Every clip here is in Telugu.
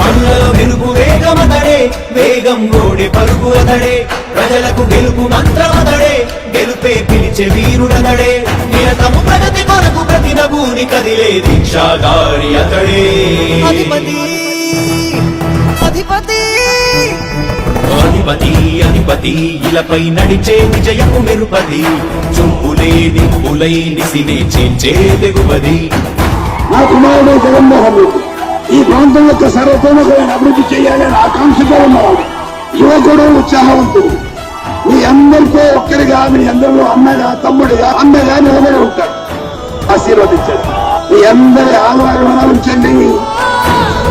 పనులలో వెలుగు వేగమతడే. వేగం గోడే పరుగు అతడే. ప్రజలకు గెలుపు మంత్రమతడే. గెలుపే పిలిచే వీరుడతడే. నిరతము ప్రగతి కొరకు ప్రతి నభూని కదిలే దీక్షాగారి అతడే. అధిపతి అధిపతి. అధిపతి అధిపతి ఇలపై నడిచే విజయపు మెరుపది. చూపులే నిప్పులై నిసినే చేంచే తెగువది. నా కుమారుడు జగన్మోహన్ రెడ్డి. ఈ ప్రాంతం యొక్క సర్వతోముఖమైన అభివృద్ధి చేయాలని ఆకాంక్షతో ఉన్నవాడు యువకుడు ఉత్సాహవంతుడు. మీ అందరితో ఒక్కరిగా మీ అందరిలో అన్నగా తమ్ముడిగా అన్నగా నిలబడి ఉంటాడు. ఆశీర్వదించండి. మీ అందరి ఆదరణ ఉంచండి.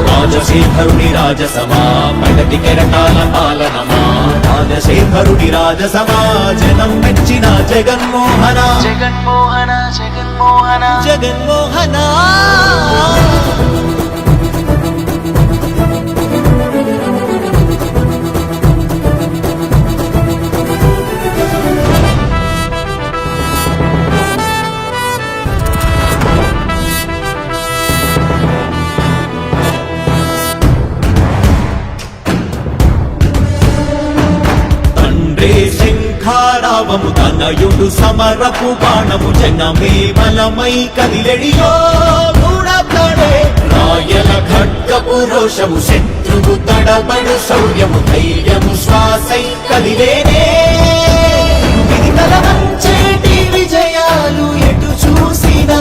రాజశేఖరుడి రాజసమా ప్రగతి కెరటాల పాలనమా? రాజశేఖరుడి రాజసమా జనం మెచ్చిన జగన్మోహన? జగన్మోహన జగన్మోహన? జగన్మోహన? శంఖారావము తనయుడు సమరపు బాణము జనమే బలమై కదిలెడియో గూడతడే రాయల ఖడ్గపు రోషము శత్రువు తడబడు శౌర్యము ధైర్యము శ్వాసై కదిలేనే. ఇది తలవంచేటి విజయాలు ఎటు చూసిన?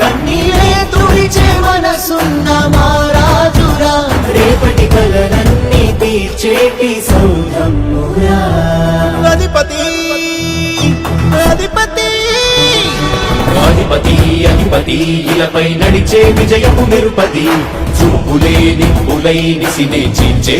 కన్నీరే తుడిచే మనసున్న మారాజురా. రేపటి కలలన్నీ తీర్చేటి సౌధమురా. అధిపతి నడిచే విజయము నిరుపది. చూపులే నిప్పులై నిసినే చీల్చే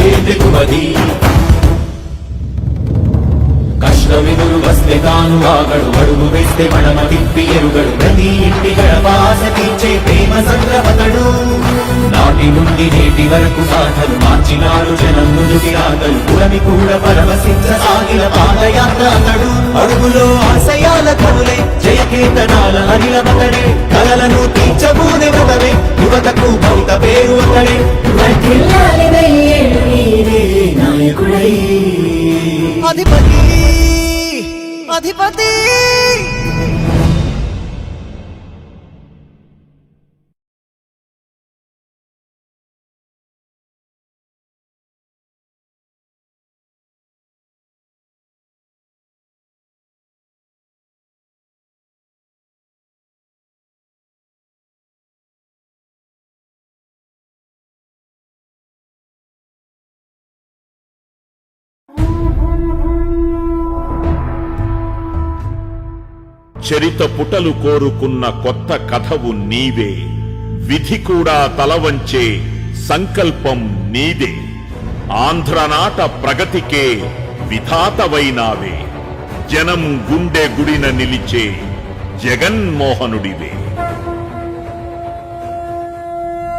కష్టమిదురు వస్తే తాను ఆగడు అడుగు వేస్తే మనమ తిప్పి ఎరుగడు. ప్రతి ఇంటి గడపాస తీర్చే ప్రేమ సంగ్రమతడు నాటి నుండి నేటి వరకు సాధలు మార్చినాడు జనం నుదుటి రాగలు పురమి కూడా పరమసిద్ధ సాగిన పాదయాత్ర అతడు. అడుగులో ఆశయాల కనులే అధిపతి చరిత పుటలు కోరుకున్న కొత్త కథవు నీవే. విధి కూడా తలవంచే సంకల్పం నీదే. ఆంధ్రనాట ప్రగతికే విధాతవైనావే. జనం గుండె గుడిన నిలిచే జగన్మోహనుడివే.